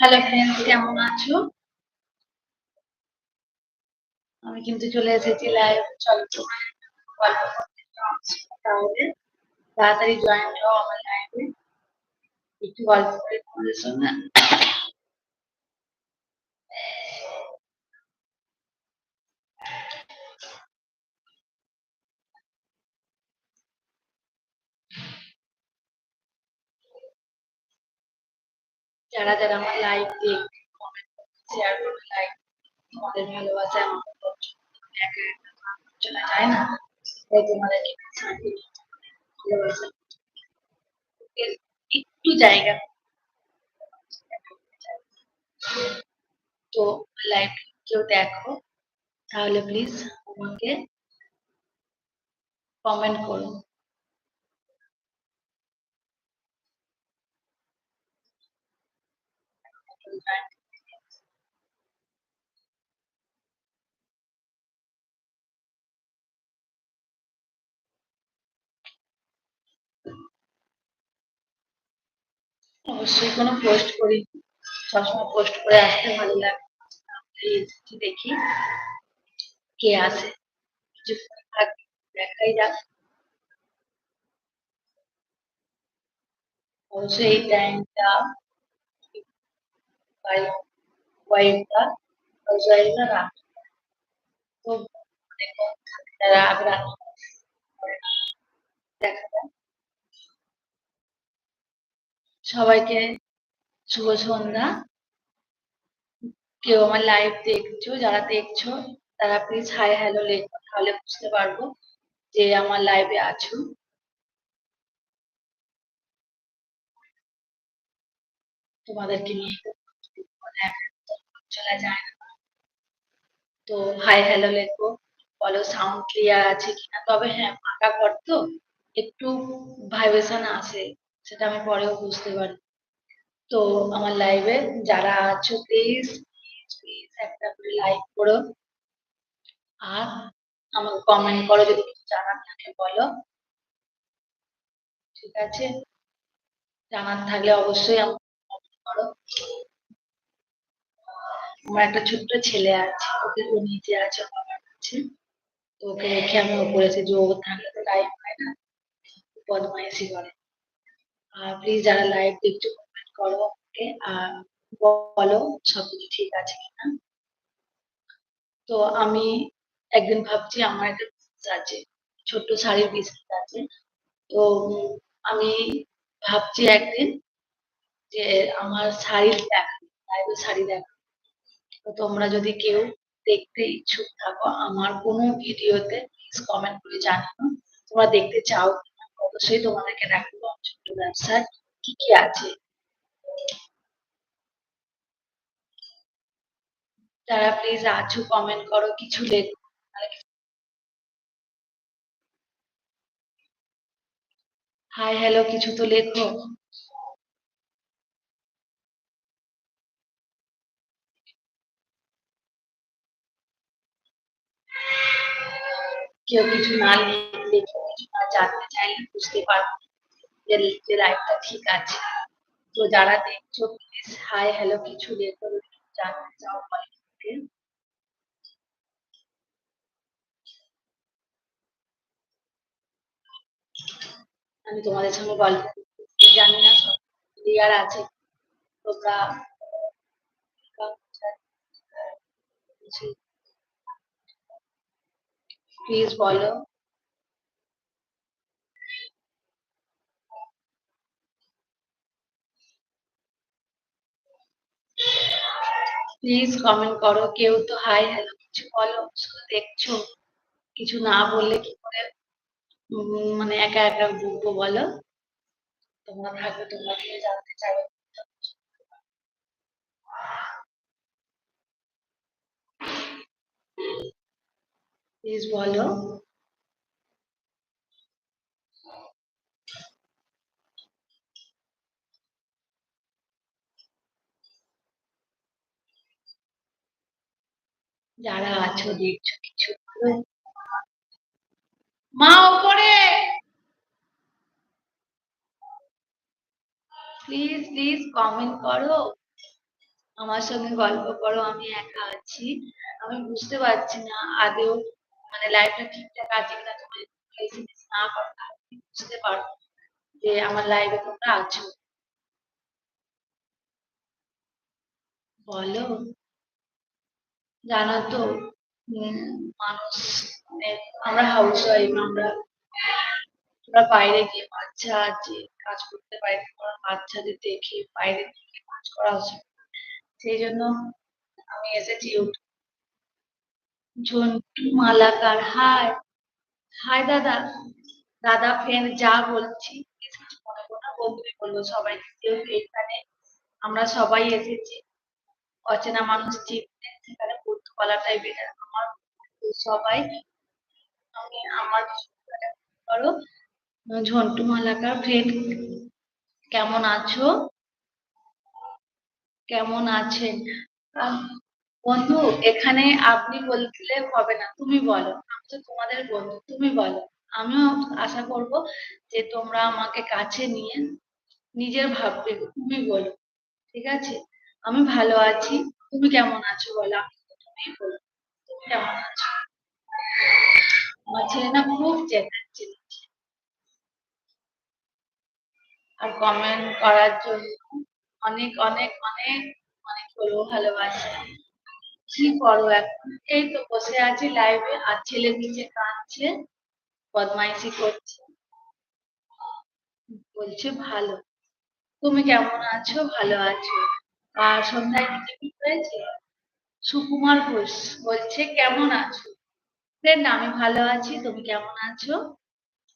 Hello friends কেমন আছো? আমি কিন্তু চলে এসেছি লাইভ চলো তাহলে তাড়াতাড়ি জয়েন হও আমার লাইভে একটু গল্প করে তোমাদের সঙ্গে যারা যারা আমার লাইভ দেখ কমেন্ট শেয়ার করবে লাইক তোমাদের ভালোবাসা আমাকে একা একা চলে যায় না তাই তোমাদেরকে শান্তি ভালোবাসা একটু জায়গা তো লাইভ কেউ দেখো তাহলে প্লিজ আমাকে কমেন্ট করো অবশ্যই কোনো পোস্ট করি, সবসময় পোস্ট করে আসতে ভালো লাগে। দেখি, কে আসে দেখাই যাক। অবশ্যই এই টাইমটা যায় সবাইকে শুভ সন্ধ্যা। কেউ আমার লাইভ দেখছ, যারা দেখছ, তারা প্লিজ হাই হ্যালো লেখো, তাহলে বুঝতে পারব যে আমার লাইভে আছো। তোমাদেরকে নিয়ে চলে যায় না। তো হাই হ্যালো লেখো। বলো সাউন্ড ক্লিয়ার আছে কিনা? তবে হ্যাঁ ফাঁকা ঘর তো। একটু ভাইব্রেশন আসে সেটা আমি পরেও বুঝতে পারি। তো আমার লাইভে যারা আছো প্লিজ প্লিজ একটা করে লাইক করো। আর আমাকে কমেন্ট করো যদি কিছু জানার থাকে, বলো। ঠিক আছে? জানার থাকলে অবশ্যই আমাকে কমেন্ট করো। আমার একটা ছোট্ট ছেলে আছে, ওকে ও নিচে আছে বাবার কাছে। তো ওকে রেখে আমি এসে যে ও থাকলে তো টাইম হয় না বদমাইশি করে। আর প্লিজ যারা লাইভ দেখছ কমেন্ট করো ওকে আর বলো সবকিছু ঠিক আছে কিনা। তো আমি একদিন ভাবছি, আমার একটা বিজনেস আছে, ছোট্ট শাড়ির বিজনেস আছে। তো আমি ভাবছি একদিন যে আমার শাড়ি দেখা লাইভে শাড়ি দেখা তো তোমরা যদি কেউ দেখতে ইচ্ছুক থাকো, আমার কোনো ভিডিওতে প্লিজ কমেন্ট করে জানানো তোমরা দেখতে চাও অবশ্যই তোমাদেরকে দেখাবো ছোট্ট ব্যবসায় কি কি আছে। যারা প্লিজ আছো কমেন্ট করো, কিছু লেখো। হাই হ্যালো কিছু তো লেখো। কেউ কিছু না লিখলে কিছু না জানতে চাইলে বুঝতে পারব যে যে লাইফটা ঠিক আছে। তো যারা দেখছ প্লিজ হাই হ্যালো কিছু লেখো জানতে চাও কলেজকে আমি তোমাদের সঙ্গে গল্প জানি না, সব ক্লিয়ার আছে। তোমরা প্লিজ বলো প্লিজ কমেন্ট করো। কেউ তো হাই হ্যালো কিছু বলো, শুধু দেখছ। কিছু না বললে কি করে? মানে একা একা বুকবো বলো। তোমরা থাকবে, তোমরা কি জানতে চাইবে। প্লিজ বলো যারা আছো, দেখছ কিছু মা উপরে প্লিজ প্লিজ কমেন্ট করো। আমার সঙ্গে গল্প করো, আমি একা আছি। আমি বুঝতে পারছি না, আদেও মানে লাইফটা ঠিকঠাক আছে কিনা এসএমএস না করো আমি বুঝতে পারব যে আমার লাইফে তোমরা আছো। বলো। জানো তো মানুষ মানে আমরা হাউস ওয়াইফ আমরা আমরা বাইরে গিয়ে বাচ্চা আছে কাজ করতে পারি না কারণ বাচ্চাদের দেখে বাইরে থেকে কাজ করা উচিত। সেই জন্য আমি এসেছি YouTube Jhantu, Malakar hi hi দাদা দাদা ফ্রেন্ড যা বলছি বন্ধুই বলব যেহেতু এখানে আমরা সবাই এসেছি, অচেনা মানুষ চিনতে সেখানে বন্ধু বলাটাই বেটার আমার সবাই আমি আমার করো ঝন্টু, মালাকার ফ্রেন্ড কেমন আছো? কেমন আছেন? বন্ধু, এখানে আপনি বললে হবে না। তুমি বলো। আমি তো তোমাদের বন্ধু, তুমি বলো। আমিও আশা করব যে তোমরা আমাকে কাছে নিয়ে নিজের ভাববে, তুমি বলো। ঠিক আছে? আমি ভালো আছি। তুমি কেমন আছো বলো? আমি তুমি বলো। তুমি কেমন আছো? আমার ছেলে না খুব চেঁচাচ্ছে। আর কমেন্ট করার জন্য অনেক অনেক অনেক অনেক বলব ভালোবাসা। কি করো এখন? এই তো বসে আছি লাইভে আর ছেলে নিচে কাঁদছে, বদমাইশি করছে। বলছে, ভালো। তুমি কেমন আছো? ভালো আছো? আর সন্ধ্যায় কি হয়েছে? সুকুমার ঘোষ বলছে, কেমন আছো? ফ্রেন্ড আমি ভালো আছি। তুমি কেমন আছো?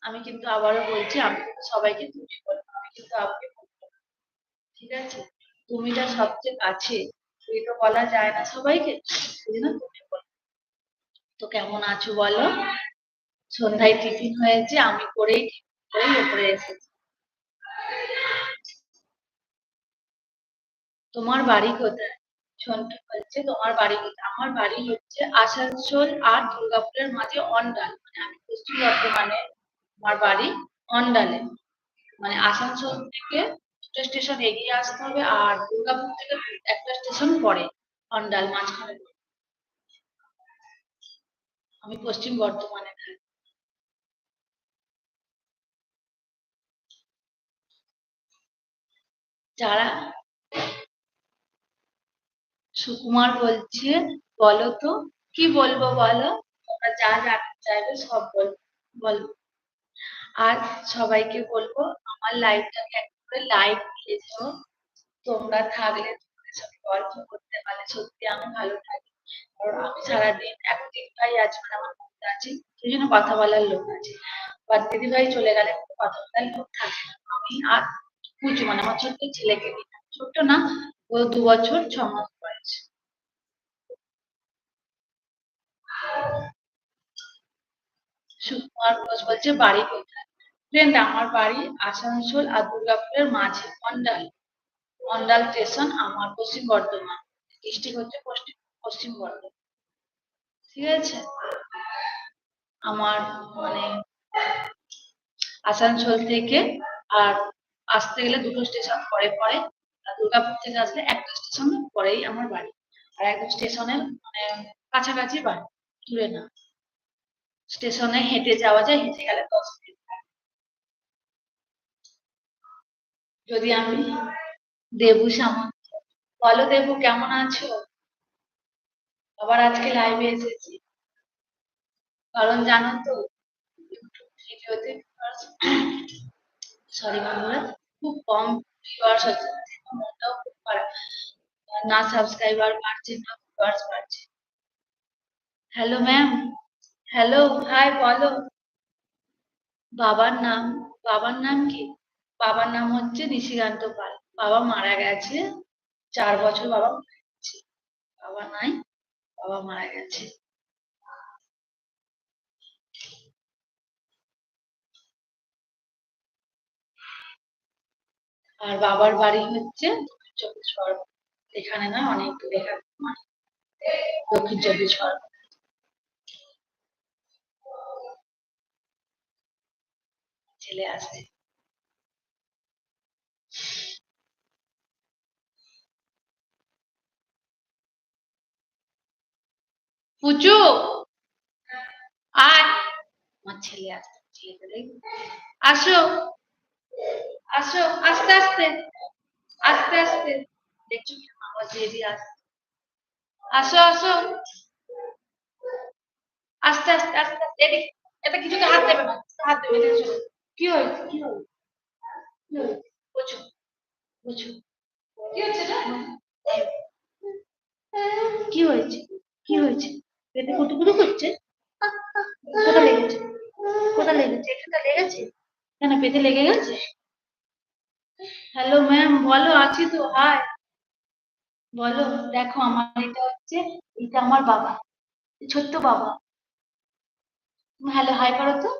আমি কিন্তু আবারও বলছি, আমি কিন্তু সবাইকে তুমি বলব আমি কিন্তু আপনি ঠিক আছে? তুমিটা সবচেয়ে কাছে। তুই তো বলা যায় না সবাইকে তো কেমন আছো বলো? সন্ধ্যায় টিফিন হয়েছে, আমি করেই করেই এসেছি। তোমার বাড়ি কোথায়? সন্টু বলছে তোমার বাড়ি কোথায়? আমার বাড়ি হচ্ছে আসানসোল আর দুর্গাপুরের মাঝে অন্ডাল। মানে আমি পশ্চিম বর্ধমানে, আমার বাড়ি অন্ডালে। মানে আসানসোল থেকে স্টেশন এগিয়ে আসতে হবে আর দুর্গাপুর থেকে একটা স্টেশন পরে অন্ডাল মাঝখানে। আমি পশ্চিম বর্ধমানে থাকি। যারা সুকুমার বলছে, বলো তো, কি বলব বলো? তোমরা যা জানতে চাইবে সব বল বলব আর সবাইকে বলব, আমার লাইভটাকে এক করে লাইক দিয়ে দিও তোমরা থাকলে তোমাদের সাথে গল্প করতে পারলে। সত্যি আমি ভালো থাকি। কারণ আমি সারাদিন এখন দিদিভাই আছে মানে আমার মধ্যে আছে সেই জন্য কথা বলার লোক আছে। বা দিদিভাই চলে গেলে কথা বলার লোক থাকে আমি আর পুজো মানে আমার ছোট্ট ছেলেকে ছোট্ট না, ও দু বছর, ছ মাস বয়স। সুকুমার ঘোষ বলছে, বাড়ি কোথায়? ফ্রেন্ড আমার বাড়ি আসানসোল আর দুর্গাপুরের মাঝে, অন্ডাল। অন্ডাল স্টেশন আমার পশ্চিম বর্ধমান। ডিস্ট্রিক্ট হচ্ছে পশ্চিম পশ্চিম বর্ধমান। ঠিক আছে? আমার মানে আসানসোল থেকে আর আসতে গেলে দুটো স্টেশন, পরে পরে। আর দুর্গাপুর থেকে আসলে একটা স্টেশন, পরেই আমার বাড়ি। আর একদম স্টেশনের মানে কাছাকাছি বাড়ি, দূরে না। স্টেশনে হেঁটে যাওয়া যায়, হেঁটে গেলে দশ মিনিট। যদি আমি দেবু সামন্ত বলো দেবু, কেমন আছো? আবার আজকে লাইভে এসেছি। কারণ জানো তো ভিডিওতে সরি বন্ধুরা, খুব কম ভিউয়ার্স হচ্ছে মনটাও খুব খারাপ। না সাবস্ক্রাইবার বাড়ছে, না ভিউয়ার্স বাড়ছে। হ্যালো ম্যাম হ্যালো হাই বলো। বাবার নাম বাবার নাম কি? বাবার নাম হচ্ছে নিশিকান্ত পাল। বাবা মারা গেছে চার বছর বাবা মারা গেছে। বাবা নাই, বাবা মারা গেছে। আর বাবার বাড়ি হচ্ছে দক্ষিণ চব্বিশ পরগনা। এখানে না অনেক দূরে অনেক দক্ষিণ চব্বিশ পরগনা। ছেলে আসছে। পুচু আয় আমার ছেলে আসছে ছেলেকে দেখ। আসো আসো আস্তে আস্তে আস্তে আস্তে দেখছ দিয়ে দিয়ে আসছে আসো আসো আস্তে আস্তে আস্তে আস্তে এদিকে এটা কিছুতে হাত দেবে না হাত দেবে কি হয়েছে কি হয়েছে বুঝো কি হচ্ছে কি হয়েছে কি হয়েছে পেটে কুটু করছে কোথা লেগেছে? কোথা লেগেছে? এখানটা লেগেছে? কেন পেটে লেগে গেছে? হ্যালো ম্যাম বলো, আছি তো হাই বলো, দেখো, আমার এটা হচ্ছে, এটা আমার বাবা, ছোট্ট বাবা। হ্যালো হাই করো তো।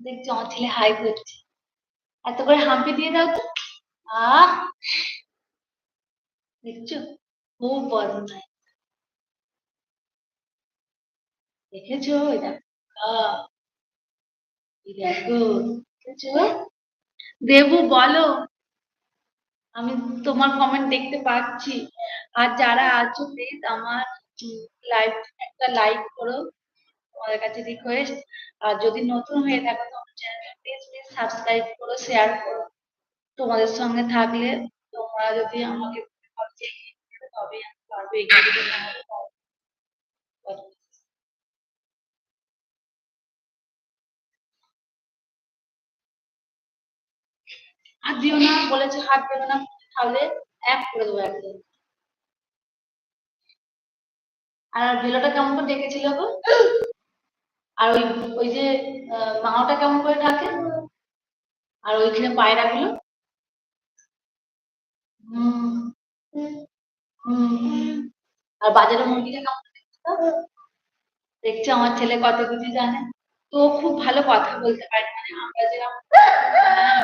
দেখছ, আমার ছেলে হাই করছে। এত করে হাম্পি দিয়ে দাও তো। আহ! দেখছ, খুব বড় বদমাই দেখেছ? দেবু, বলো। আমি তোমার কমেন্ট দেখতে পাচ্ছি। আর যারা আছো প্লিজ আমার লাইভ একটা লাইক করো। তোমাদের কাছে রিকোয়েস্ট আর যদি নতুন হয়ে থাকো তো আমার চ্যানেল প্লিজ প্লিজ সাবস্ক্রাইব করো শেয়ার করো। তোমাদের সঙ্গে থাকলে তোমরা যদি আমাকে তবেই আমি পারব। এগিয়ে হাত দিও না বলেছে হাত দেবে না তাহলে এক করে দেবো একদম আর ভেলোটা কেমন করে ডেকেছিল গো? আর ওই ওই যে মাওটা কেমন করে ডাকে? আর ওইখানে হুম হুম আর বাজারের মুরগিটা কেমন দেখছ আমার ছেলে কত কিছু জানে। তো খুব ভালো কথা বলতে পারে মানে আমরা যেরকম হ্যাঁ,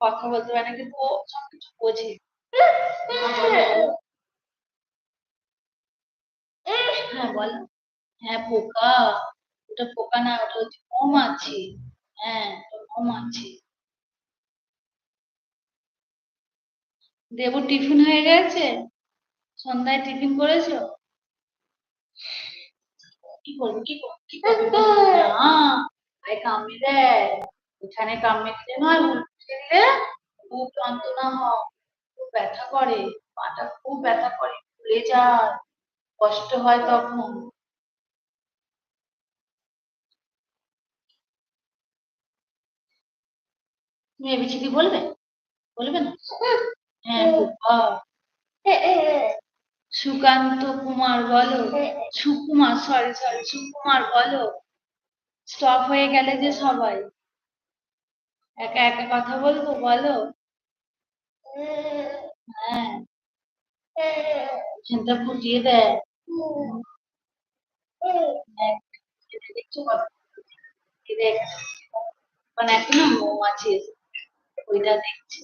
কথা বলতে পারে না, কিন্তু ও সবকিছু বোঝে। হ্যাঁ বলো। হ্যাঁ পোকা। ওটা পোকা না, ওটা হচ্ছে মৌমাছি হ্যাঁ মৌমাছি দেবু টিফিন হয়ে গেছে? সন্ধ্যায় টিফিন করেছ? কি করব কি করব কি করব? আই কামড়ে দেয় এখানে কামড়ে দিলে নয় দিলে খুব যন্ত্রণা হয় খুব ব্যথা করে পাটা খুব ব্যথা করে ফুলে যায় কষ্ট হয় তখন। তুমি এবিসিডি বলবে? বলবে না? হ্যাঁ সুকান্ত কুমার বলো। সুকুমার সরি সরি সুকুমার বলো। স্টপ হয়ে গেলে যে সবাই। একা একা কথা বলব বলো? হ্যাঁ। এখানটা ফুটিয়ে। মানে ওইটা দেখছি।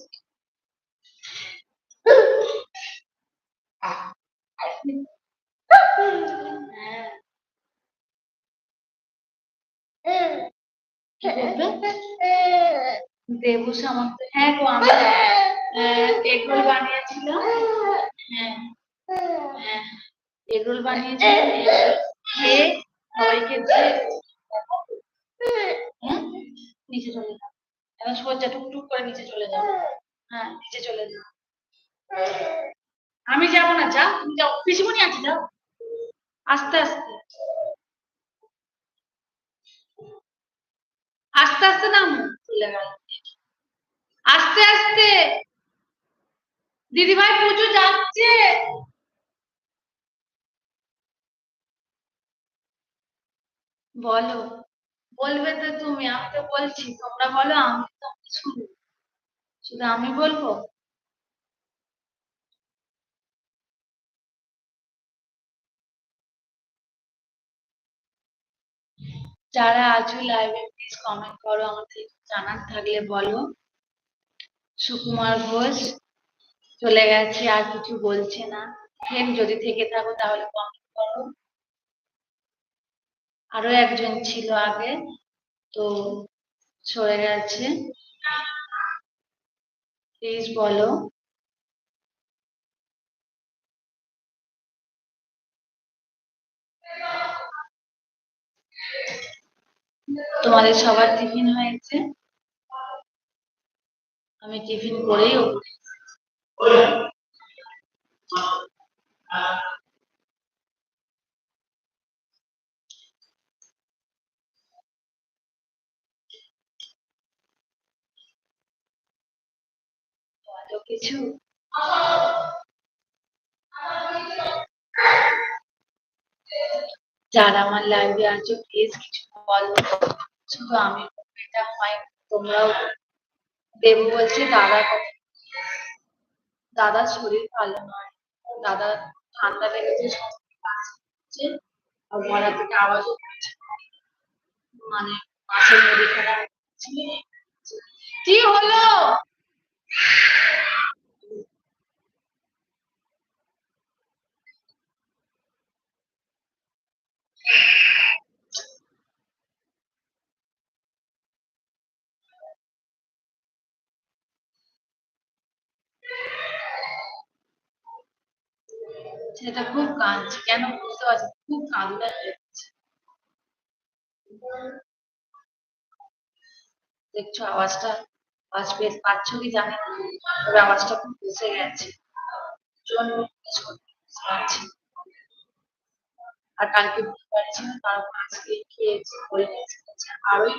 হ্যাঁ। দেবু সামন্ত হ্যাঁ গো আমি এগরোল বানিয়েছিলাম। হ্যাঁ হ্যাঁ এগরোল বানিয়েছিলাম। খেয়ে নিচে চলে যাও। এখন সোজা টুকটুক করে নিচে চলে যাও। হ্যাঁ নিচে চলে যাও। আমি যাব না, যা, তুমি যাও। পিসিমণি আছে, যাও। আস্তে আস্তে। আস্তে আস্তে না মুখ খুলে গেল আস্তে আস্তে। দিদিভাই পুজো যাচ্ছে। বলো, বলবে তো তুমি, আমি তো বলছি, তোমরা বলো, আমি তো শুধু আমি বলব? যারা আছো লাইভে প্লিজ কমেন্ট করো, আমাদের জানার থাকলে বলো। সুকুমার ঘোষ চলে গেছে, আর কিছু বলছে না। ফের যদি থেকে থাকো তাহলে কমেন্ট করো। আরও একজন ছিল আগে, তো সরে গেছে। প্লিজ বলো। তোমাদের সবার টিফিন হয়েছে। আমি টিফিন করেই কিছু? যারা আমার লাইভে আছো প্লিজ কিছু বলো শুধু আমি এটা হয়, তোমরাও দেবু বলছে, দাদা দাদার শরীর ভালো নয়। দাদা ঠান্ডা লেগেছে আর আওয়াজও মানে মাসের মুড়ি কি হলো? সেটা খুব কাঁদছে। কেন বুঝতে পারছি খুব কান্না হচ্ছে দেখছ আওয়াজটা? আওয়াজ পেয়ে পাচ্ছ কি জানি না। তবে আওয়াজটা খুব বসে গেছে। জন্য পারছি। আর কালকে বুধবার ছিল তারপর আজকে খেয়েছি, করে নিয়েছি আরোই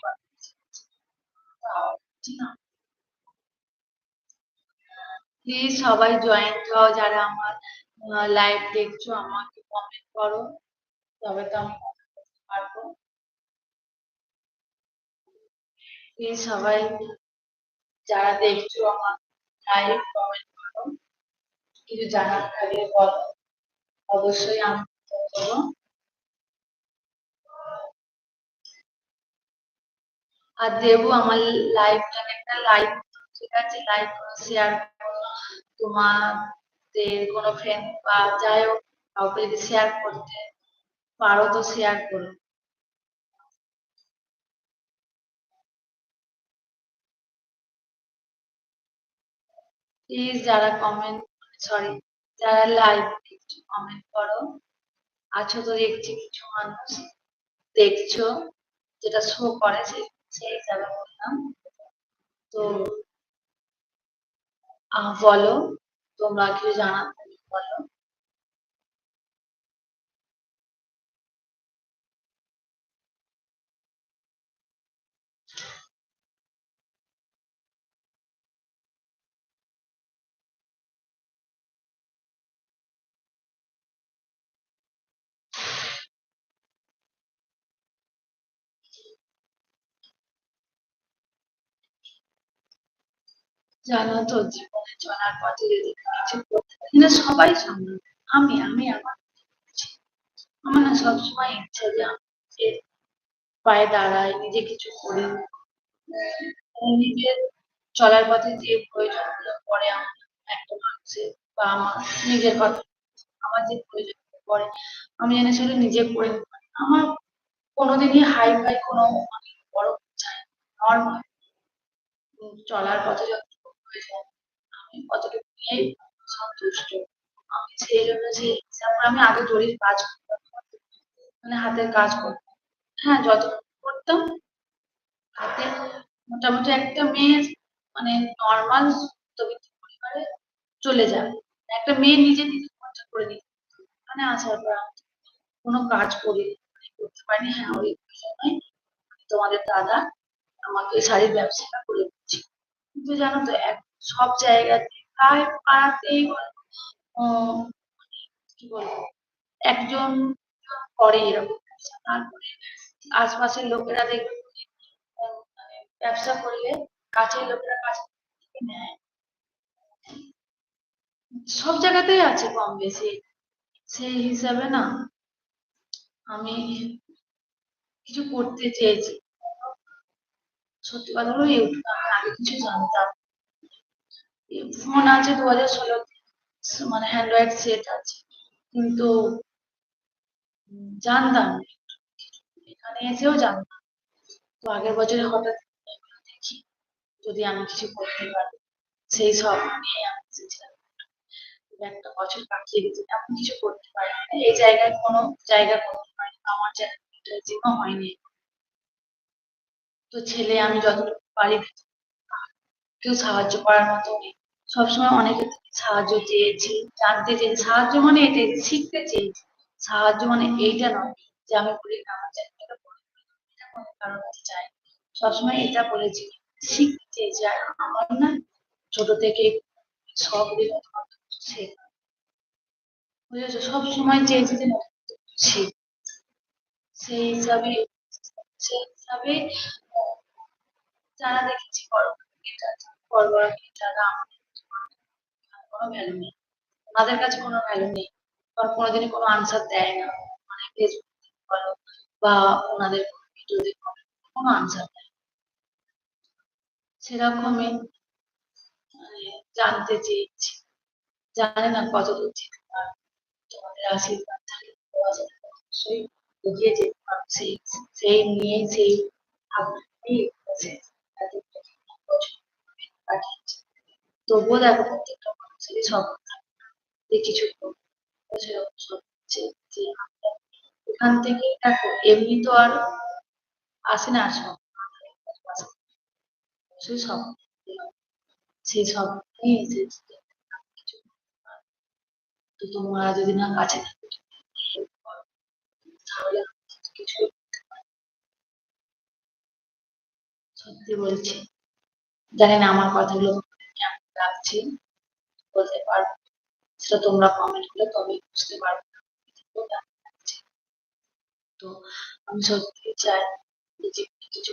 প্লিজ সবাই জয়েন্ট হও, যারা আমার লাইভ দেখছ, আমাকে কমেন্ট করো, তবে তো আমি কথা বলতে পারব। প্লিজ সবাই যারা দেখছ আমার লাইভ কমেন্ট করো, কিছু জানার থাকলে বলো। অবশ্যই আমি উত্তর আর দেবো আমার লাইভটাকে একটা লাইক ঠিক আছে করো শেয়ার তোমাদের কোনো ফ্রেন্ড বা যাই হোক, কাউকে যদি শেয়ার করতে পারো তো শেয়ার করো। প্লিজ যারা কমেন্ট সরি যারা লাইভ দেখছ কমেন্ট করো। আছো তো দেখছি কিছু মানুষ। দেখছ? যেটা শো করে সেই সেই হিসাবে বললাম তো বলো তোমরা কিছু জানাতে বলো। জানো তো, জীবনে চলার পথে যদি কিছু করতে না, সবাই সামলাবে। আমি আমি আমার আমার না সবসময় ইচ্ছা যে আমি নিজের পায়ে দাঁড়াই, নিজে কিছু করি। নিজের চলার পথে যে প্রয়োজনগুলো পড়ে আমার একটা মানুষের বা আমার নিজের কথা, আমার যে প্রয়োজন পড়ে, আমি যেন সেগুলো নিজে করে আমার কোনোদিনই হাই ফাই কোনো আমি বড় চাই নর্মাল চলার পথে আমি কতটুকু নিয়েই সন্তুষ্ট? আমি সেই আমি আগে জরির কাজ করতাম মানে হাতের কাজ করতাম। হ্যাঁ যতটুকু করতাম, তাতে মোটামুটি একটা মেয়ে মানে নর্মাল পরিবারে চলে যায়। একটা মেয়ে নিজে নিজে খরচা করে নিতে মানে আসার পর কোনো কাজ করি করতে পারিনি। হ্যাঁ ওই জন্যই তোমাদের দাদা আমাকে শাড়ির ব্যবসাটা করে কিন্তু জানো তো, এক সব জায়গাতে প্রায় পাড়াতেই কি বলব, একজন করে এরকম তারপরে আশপাশের লোকেরা দেখবে মানে ব্যবসা করলে কাছের লোকেরা কাছে নেয়। সব জায়গাতেই আছে কম বেশি। সেই হিসাবে না, আমি কিছু করতে চেয়েছি। সত্যি কথা হলো ইউটিউব আমি আগে কিছু জানতাম ফোন আছে দু হাজার ষোলো মানে অ্যান্ড্রয়েড সেট আছে কিন্তু জানতাম। এখানে এসেও জানতাম তো আগের বছরে হঠাৎ দেখি, যদি আমি কিছু করতে পারি, সেই সব নিয়ে আমি এসেছিলাম একটা বছর কাটিয়ে দিয়েছি এমন কিছু করতে পারি। এই জায়গায় কোনো জায়গা করতে পারি। আমার চ্যানেল হয়নি তো ছেলে, আমি যতটুকু পারি কেউ সাহায্য করার মতো নেই। সবসময় অনেকের থেকে সাহায্য চেয়েছি, জানতে চেয়েছি। সাহায্য মানে এটাই শিখতে চেয়েছি। সাহায্য মানে এইটা নয় যে আমি বলি না আমার দিন। এটা কোনো কাছে চাই সবসময় এটা বলেছি, শিখতে চেয়েছি। আর আমার না ছোট থেকে সব শেখা বুঝেছ? সবসময় চেয়েছি যে। সেই হিসাবে হিসাবে যারা দেখেছি আমাদের কোনো কাছে কোনো ভ্যালু নেই কোনোদিনই কোনো আনসার দেয় না। মানে ফেসবুক বলো বা ওনাদের ভিডিও দেখো কোনো আনসার দেয় সেরকমই মানে জানতে চেয়েছি। জানি না কতদূর যেতে পারব। তোমাদের আশীর্বাদ থাকলে অবশ্যই এগিয়ে যেতে সেই নিয়ে সেই তবুও দেখো, প্রত্যেকটা মানুষেরই স্বপ্ন কিছু এখান থেকেই দেখো এমনি তো আর আসে না সেই স্বপ্ন সেই স্বপ্নই এসেছে যে আমি কিছু করতে পারব। তো তোমরা যদি না কাছে তাহলে কিছু সত্যি বলছি। জানি না আমার কথাগুলো কেমন লাগছে, বলতে পারব সেটা তোমরা কমেন্ট করলে তবেই বুঝতে পারব তো আমি সত্যি চাই যে কিছু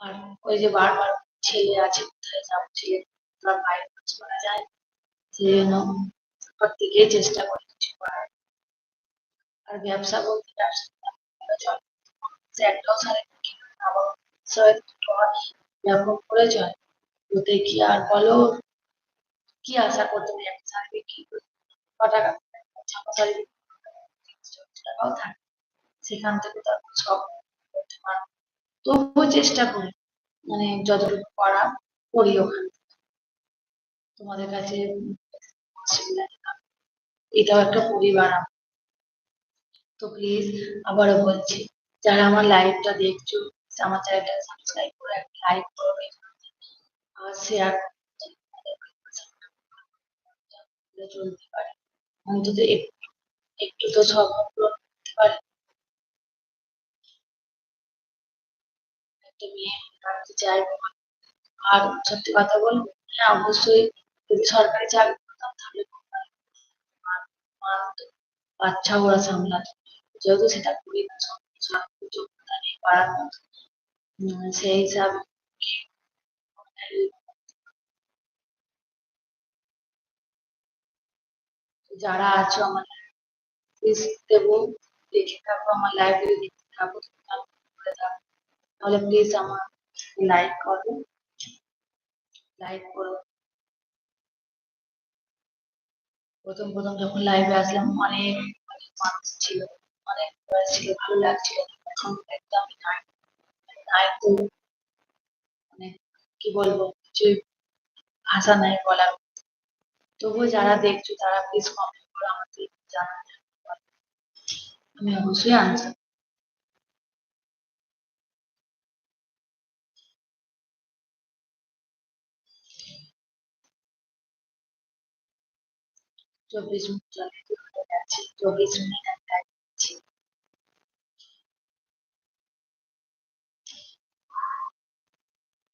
আর ওই যে বারবার ছেলে আছে, কোথায় যাব ছেলে? বাইরে কাজ করা যায়। সেই জন্য প্রত্যেকে চেষ্টা করে কিছু করার। আর ব্যবসা বলতে করে চলে ওতে কি আর বলো? কি আশা করতে পারি? একটা শাড়ি বিক্রি করে? টাকা? ছাপা শাড়ি টাকাও থাকে সেখান থেকে তার সব করতে পারব তবুও চেষ্টা করি। মানে যতটুকু করা করি ওখানে তোমাদের কাছে। এটাও একটা পরিবার তো প্লিজ আবারও বলছি, যারা আমার লাইভটা দেখছ, আমার চ্যানেলটা সাবস্ক্রাইব করে একটা লাইক করবে আর শেয়ার চলতে পারে। অন্তত একটু তো স্বপ্ন করতে পারে। আর সত্যি কথা বলব হ্যাঁ অবশ্যই যদি সরকারি চাকরি করতাম তাহলে খুব ভালো হতো। আর মা তো বাচ্চা ওরা সামলাতো যেহেতু সেটা করি না সব কিছু আত্মীয় যোগ্যতা নেই পারার মতো উম, সেই হিসাবে যারা আছো আমার প্লিজ দেবো দেখে থাকো আমার লাইব্রেরি দেখতে থাকো করে থাকো তাহলে প্লিজ আমার লাইক করো লাইক করো প্রথম প্রথম যখন লাইভে আসলাম, অনেক অনেক মানুষ ছিল, অনেক ছিল, ভালো লাগছিল। এখন একদম নাই নাই তো মানে কি বলব, কিছুই ভাষা নাই বলার তবুও যারা দেখছ, তারা প্লিজ কমেন্ট করো আমাদের জানাতে আমি অবশ্যই আনসার চব্বিশ মিনিট অলরেডি হয়ে যাচ্ছে চব্বিশ মিনিট আমি লাইভ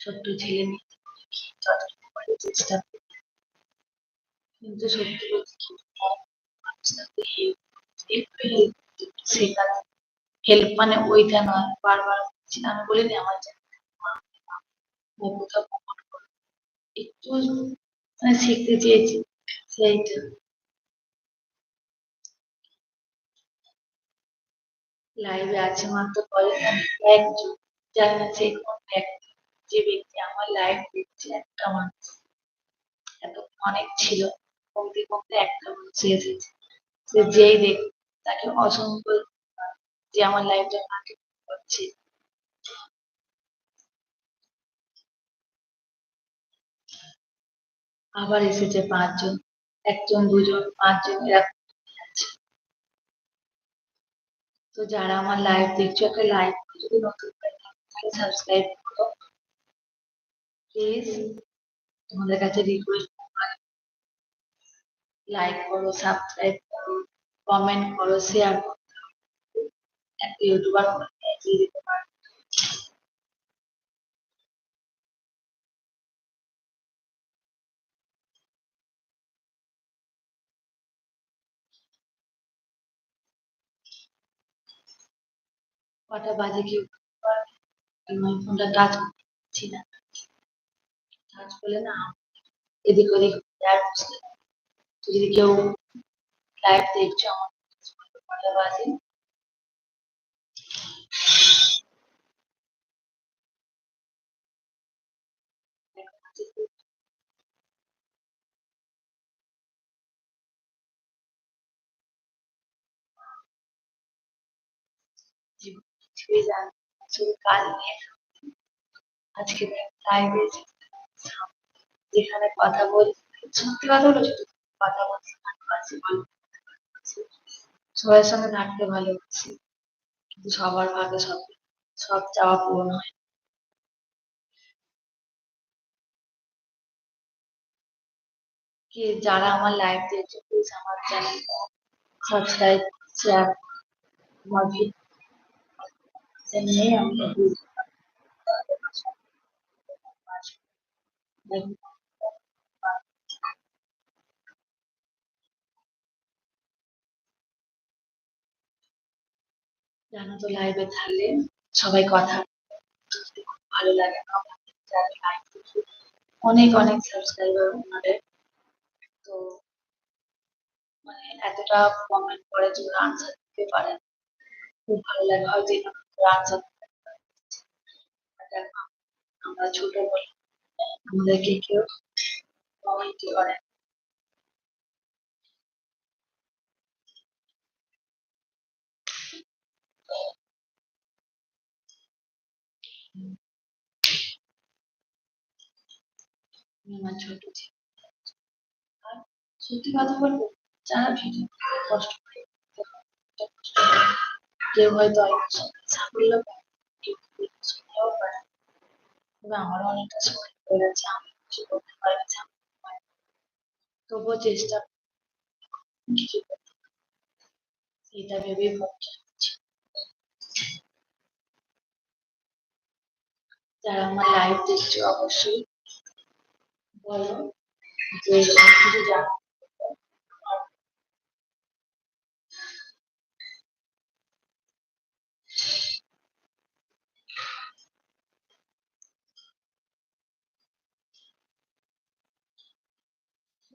ছোট্ট ছেলে মেয়ে দেখি যতটুকু পারি চেষ্টা কিন্তু সত্যি একটু হেল্প মানে ওইটা নয়, বারবার বলছি, আমি বলিনি, আমার কোথাও একটু মানে শিখতে চেয়েছি সেইটা লাইভে আছে। মাত্র কয়েক একজন জানি না সে কোন ব্যক্তি, যে ব্যক্তি আমার লাইভ দেখছে একটা মানুষ এত অনেক ছিল। কমতে কমতে একটা মানুষ এসেছে সে যেই দেখ, তাকে অসংখ্য যে আমার লাইভটা কন্টিনিউ করছে। আবার এসেছে পাঁচজন, একজন, দুজন, পাঁচজন এরকম আছে তো যারা আমার লাইভ দেখছ, একটা লাইভ যদি নতুন সাবস্ক্রাইব করো প্লিজ তোমাদের কাছে রিকোয়েস্ট লাইক করো সাবস্ক্রাইব করো কমেন্ট করো শেয়ার করো। একটা ইউটিউবার দিতে পারো। কটা বাজে কি আমি ফোনটা টাচ করছি না। টাচ করলে না এদিক ওদিক আর যদি কেউ লাইভ দেখছ, আমার কটা বাজে? কিছুই জানি কাজ নিয়ে আজকে লাইভে যেখানে কথা বলি, সত্যি কথা শুধু কথা বলছি গান করছি। সবার সঙ্গে থাকতে ভালোবাসি কিন্তু সবার ভাগে সব সব চাওয়া পূরণ হয়। কি যারা আমার লাইভ দেখছ প্লিজ আমার চ্যানেল সাবস্ক্রাইব শেয়ার আমার ভিডিও জানো তো লাইভে থাকলে সবাই কথা ভালো লাগে। অনেক অনেক সাবস্ক্রাইবার ওনাদের তো মানে এতটা কমেন্ট করে যে ওরা আনসার দিতে পারেন খুব ভালো লাগে। হয়তো আনসার আমরা ছোট বলে আমাদেরকে কেউ আর সত্যি কথা বলব, যারা ভিডিও কষ্ট করে কেউ হয়তো অল্প পায় তবে আমারও অনেকটা সময় হয়ে আমি কিছু করতে পারি। তবুও চেষ্টা কিছু এটা ভেবেই হচ্ছে যারা আমার লাইভ দেখছ অবশ্যই বলো যে কিছু জানো কেউ কমেন্ট যেগুলো মনে আছে মনে হচ্ছে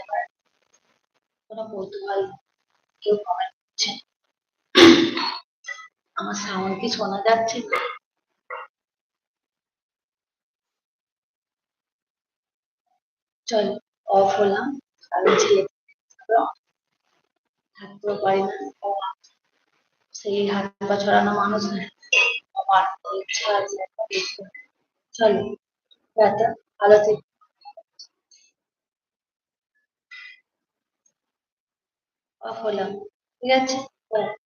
বা আমার সাথে গল্প করতে ভালো লাগে জানতে ইচ্ছা করে কোনো কৌতূহল কেউ কমেন্ট করছে আমার সাউন্ড কি শোনা যাচ্ছে? চল অফ হলাম। কারণ ছেলে থাকতেও পারি না। সেই হাত পা ছড়ানো মানুষ আমার ইচ্ছা আছে। চলো ভালো থেকো। অফ হলাম ঠিক আছে Bye.